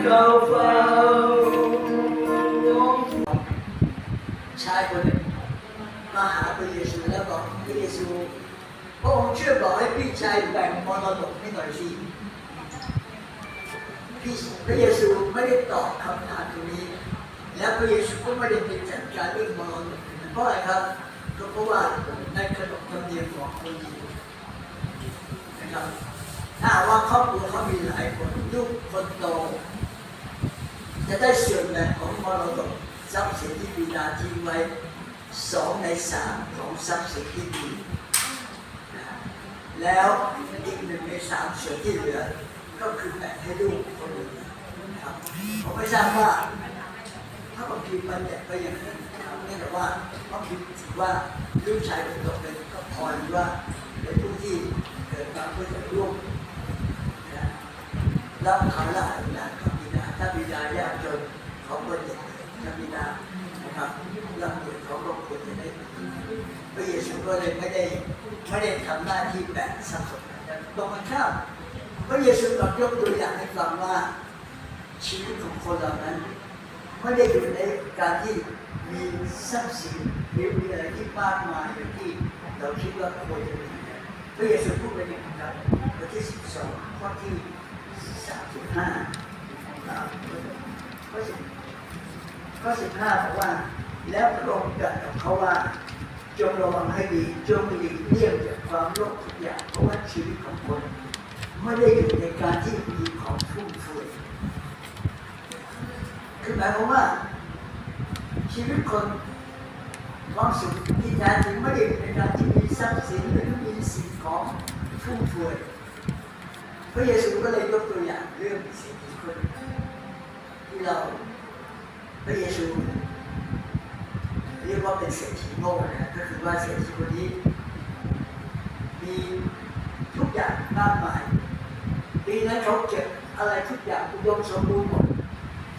เข้าเฝ้าชายคนหนึ่งมาหาพระเยซูแล้วบอกพระเยซูพระองค์ช่วยบอกให้พี่ชายแบ่งมรดกให้หน่อยสิพี่พระเยซูไม่ได้ตอบคำถามตรงนี้ และพระเยซูก็ไม่ได้เป็นจัดการเรื่องมรดกเพราะอะไรครับก็เพราะว่าในขนบธรรมเนียมของคนยิวนะครับถ้าว่าครอบครัวเขามีหลายคนลูกคนโต จะได้ส่วนแบ่งของมรดกทรัพย์สินที่บิดาทิ้งไว้สองในสามของทรัพย์สินที่มีแล้วอีกหนึ่งในสามส่วนที่เหลือ ก็คือแบ่งให้ลูกคนอื่นนะครับผมไม่ทราบว่าถ้าบางทีมันเนี่ยไปอย่างนั้นครับเนื่องจากว่าบางทีถือว่าลูกชายคนโตเป็นก็พอหรือว่าเป็นผู้ที่เกิดมาเพื่อจะร่วมนะรับเขาหลายอย่างกับบิดา ถ้าบิดายากจนเขาควรจะถ้าบิดานะครับรับเงินเขาก็ควรจะได้พระเยซูก็เลยไม่ได้ไม่ได้ทำหน้าที่แบ่งทรัพย์สมบัติตรงกันข้ามพระเยซูกลับยกตัวอย่างให้ฟังว่าชีวิตของคนเหล่านั้นไม่ได้อยู่ในการที่มีทรัพย์สินหรือมีอะไรที่มากมายอย่างที่เราคิดว่าควรจะมีพระเยซูพูดไปอย่างนี้ครับบทที่12ข้อที่ สามสิบห้าข้อสิบข้ อสิบห้าบอกว่า แล้วพระองค์ตรัสกับเขาว่าจงระวังให้ดีจงหลีกเลี่ยงจากความโลภทุกอย่างเพราะว่าชีวิตของคนไม่ได้อยู่ในการที่มีของฟุ่มเฟือยคือหมายความว่า ชีวิตคนความสุขที่แท้จริงไม่ได้อยู่ในการที่มีทรัพย์สินหรือมีสิ่งของฟุ่มเฟือยพระเยซูก็เลยยกตัวอย่างเรื่องเศรษฐีคนที่เรา พระเยซูเรียกว่าเป็นเศรษฐีโง่นะก็คือว่าเศรษฐีคนนี้ มีทุกอย่างมากมายปีนั้นเขาเก็บอะไรทุกอย่างอุดมสมบูรณ์หมด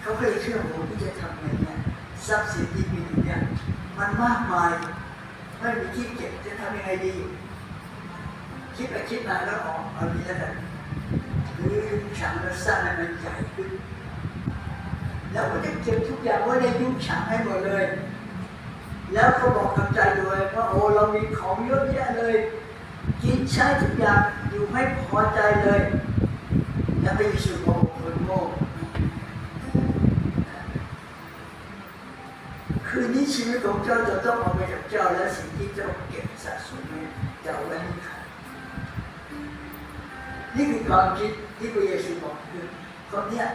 เขาก็เลยเชื่อผมที่จะทำไงเนี่ยทรัพย์สินที่มีอยู่เนี่ยมันมากมายไม่มีที่เก็บจะทำยังไงดีคิดไปคิดมาแล้วอ๋อเอานี้แล้วกันหรือฉางแล้วสร้างให้มันใหญ่ขึ้น แล้วก็จะเก็บทุกอย่างไว้ในยุ้งฉางให้หมดเลย แล้วเขาบอกกับใจด้วยว่าโอ้เรามีของเยอะแยะเลย กินใช้ทุกอย่างอยู่ไม่พอใจเลย แล้วพระเยซูบอกคนโง่คืนนี้ชีวิตของเจ้าจะต้องเอาไปกับเจ้าและสิ่งที่เจ้าเก็บสะสมไว้จะเอาไว้ให้ใครนี่คือความคิดที่พระเยซูบอกคือคนเนี้ย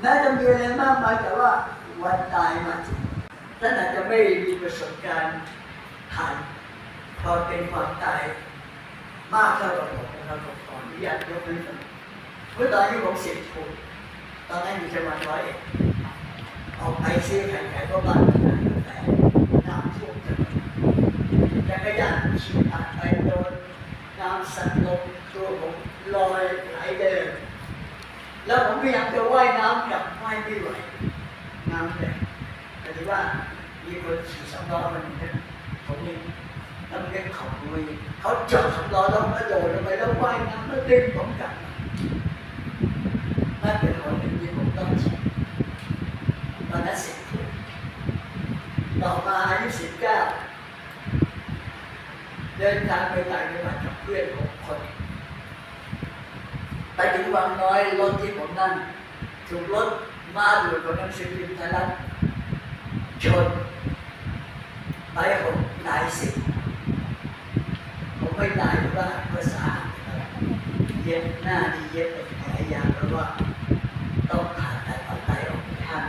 แม้จะมีอะไรมากมายแต่ว่าวันตายมาถึงท่านอาจจะไม่มีประสบการณ์ผ่านความเป็นความตายมากเท่ากับผมนะครับผมขออนุญาตยกให้ฟังเมื่อตอนที่ผมสิบขวบตอนนั้นอยู่จังหวัดร้อยเอ็ดออกไปซื้อไข่ไก่ก็บ้านแต่น้ำท่วมจังหวัดจักรยานขี่ผ่านไปโดนน้ำสัดลงตัวผมลอยไหลเดิน แล้วผมพยายามจะว่ายน้ำกลับว่ายไม่ไหวน้ำแรงแต่ที่ว่ามีคนขี่สำล้อมันเนี่ยผมนี่แล้วมันก็เขาด้วยเขาจอดสำล้อแล้วกระโดดลงไปแล้วว่ายน้ำแล้วดึงผมกลับนั่นเป็นคนหนึ่งที่ผมต้องฉีดตอนนั้นสิบขวบต่อมาอายุสิบเก้าเดินทางไปต่างจังหวัดกับเพื่อนหกคน ไปถึงวังน้อยรถที่ผมนั่งถูกรถมาดูดของหนังสือพิมพ์ไทยรัฐชนไปผมตายสิผมไม่ตายเพราะว่าภาษาเย็บหน้าดีเย็บเป็นแผลยาวเพราะว่าต้องผ่าตัดเอาไตออกข้าง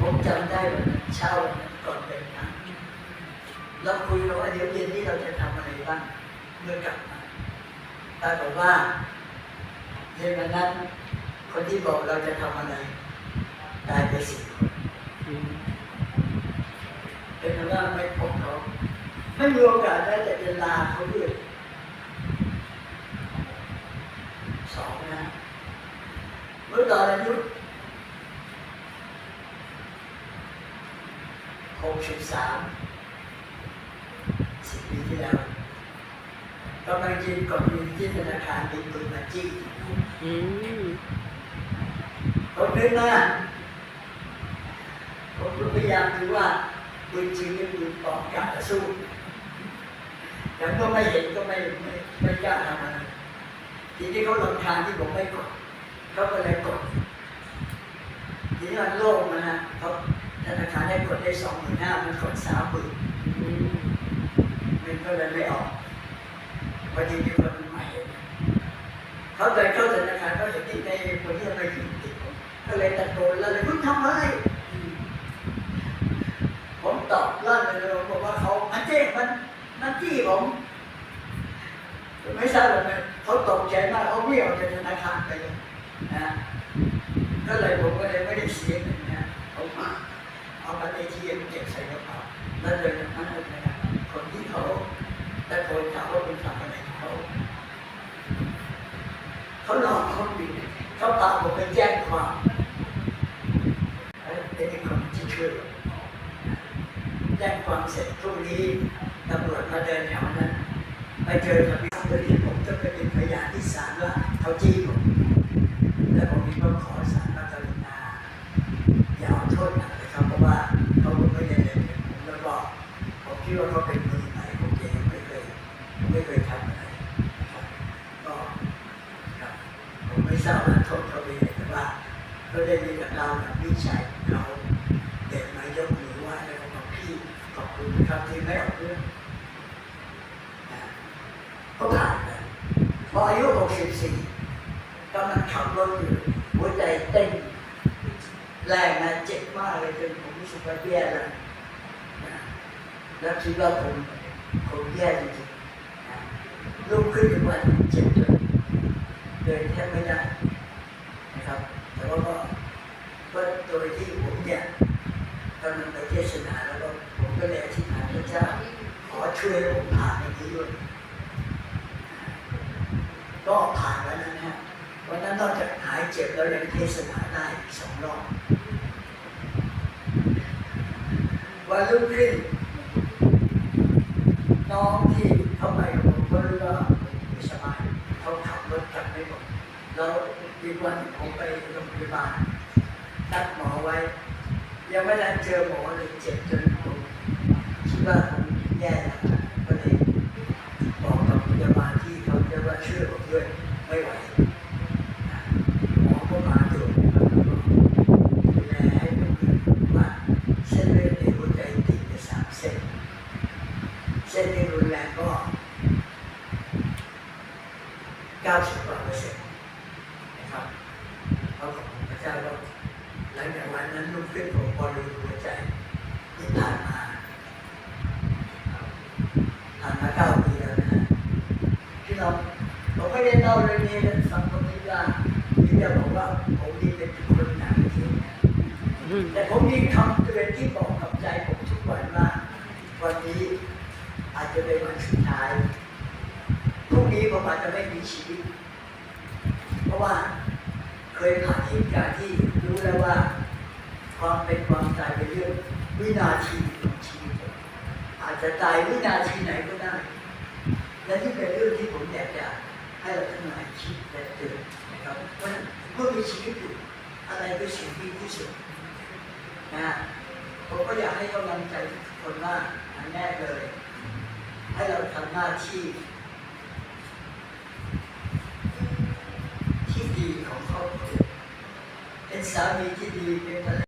ผมจำได้ว่าเช้าวันนั้นก่อนเดินทางเราคุยกันว่าเดี๋ยวเย็นนี้เราจะทำอะไรบ้างเมื่อกลับมา ปรากฏว่าเย็นวันนั้น คนที่บอกเราจะทำอะไรตายไปสิเป็นว่าไม่พบเขาไม่มีโอกาสได้แต่จะลาเขาด้วยสองนะเมื่อตอนอายุหกสิบสามสิบปีที่แล้ว กำลังยืนกดเงินที่ธนาคารมีปืนมาจี้อืมผมนึกนะผมก็พยายามดูว่าปืนจริงหรือปืนปลอมกล้าจะสู้ยังก็ไม่เห็นก็ไม่ไม่ไม่กล้าทำอะไรทีนี้เขาลำคาญที่ผมไม่กดเขาก็เลยกดทีนี้มันโล่งมานะเขาธนาคารให้กดได้สองหมื่นห้ามันกดสามหมื่นอืมมันก็เลยไม่ออก พอดีมีคนใหม่เขาเดินเข้าธนาคารเขาเห็นที่ในคนที่ไม่ถึงติดก็เลยตะโกนแล้วเลยคุณทำอะไรผมตอบลั่นเลยผมบอกว่าเขามันเจ๊มันมันจี้ผมไม่ทราบเลยเขาตกใจมากเขาวิ่งออกจากธนาคารไปเลยนะก็เลยผมก็เลยไม่ได้เสียเงินนะผมมาเอาบัตรเอทีเอ็มเก็บใส่กระเป๋าแล้วเดินออกมาเลยนะครับคนที่เขาตะโกนถามว่าคุณทำอะไรของเขาเขาหลอกเขาบินเขาพาผมไปแจ้งความแล้วเป็นคนที่ช่วย แจ้ง่วงนี้ตำรวจมาเดินแถวนั้นไปเจอกับพี่คนนี้ผมจะไปเป็นพยานที่ศาลว่าเขาจี้ผมแล้วผมมีก็ขอศาลมากรุณาอย่าเอาโทษหนักเลยครับเพราะว่าเขาไม่ได้เล่นเป็นผมแล้วก็ผมคิดว่าเขาเป็นมือใหม่ผมเองไม่เคยไม่เคยทำอะไรนะครับก็ครับผมไม่ทราบว่าโทษเขาเป็นยังไงแต่ว่าก็ได้มีกับเราแบบวิจัยของเขา เด็กมายกมือไหว้แล้วก็บอกพี่ขอบคุณครับที่ไม่เอาเรื่องนะก็ผ่านไปพออายุ 64กำลังขับรถอยู่หัวใจเต้นแรงนะเจ็บมากเลยจนผมรู้สึกว่าแย่แล้วนะแล้วคิดว่าผมผมแย่จริงๆลุกขึ้นมาเจ็บจนเดินแทบไม่ได้นะครับ แต่ว่าก็ก็โดยที่ผมเนี่ย กำลังไปเทศนาแล้วก็ผมก็เลยอธิษฐานพระเจ้าขอช่วยผมผ่านในนี้ด้วยก็ผ่านแล้วนะฮะวันนั้นนอกจากหายเจ็บแล้วยังเทศนาได้อีกสองรอบ วันรุ่งขึ้นน้องที่เข้าไปกับผมก็รู้ว่าไม่สบายเขาขับรถกลับไม่หมดแล้วอีกวันผมไปโรงพยาบาลนัดหมอไว้ ยังไม่ได้เจอหมอเลยเจ็บจนผมคิดว่าผมแย่แล้วก็เลยบอกกับพยาบาลที่เขาจะว่าช่วยผมด้วยไม่ไหวนะหมอก็มาตรวจนะครับแล้วก็ดูแลให้ผมว่าเส้นเลือดในหัวใจตีบไปสามเส้น เส้นที่รุนแรงก็เก้าสิบกว่าเปอร์เซ็นต์นะครับเขาขอบคุณพระเจ้าว่าหลังจากวันนั้นลุกขึ้นผมพอรู้หัวใจที่ผ่านมาผ่านมาเก้าปีแล้วนะพี่น้องผมไม่ได้เล่าเรื่องนี้ให้ฟังตรงนี้ว่าที่จะบอกว่าผมนี่เป็นคนหนักจริงนะแต่ผมมีคำเตือนที่บอกกับใจผมทุกวันว่าวันนี้ จะเป็นวันสุดท้ายพรุ่งนี้ผมอาจจะไม่มีชีวิต เพราะว่าเคยผ่านเหตุการณ์ที่รู้แล้วว่า ความเป็นความตายเป็นเรื่องวินาทีของชีวิตอาจจะตายวินาทีไหนก็ได้ และนี่เป็นเรื่องที่ผมอยากจะให้เราทั้งหลายคิดและเตือนนะครับเพราะเมื่อมีชีวิตอยู่อะไรเป็นสิ่งที่ที่สุดนะผมก็อยากให้กำลังใจทุกคนว่าอันแรกเลย ให้เราทำหน้าที่ที่ดีของครอบครัวเป็นสามีที่ดีเป็นภรร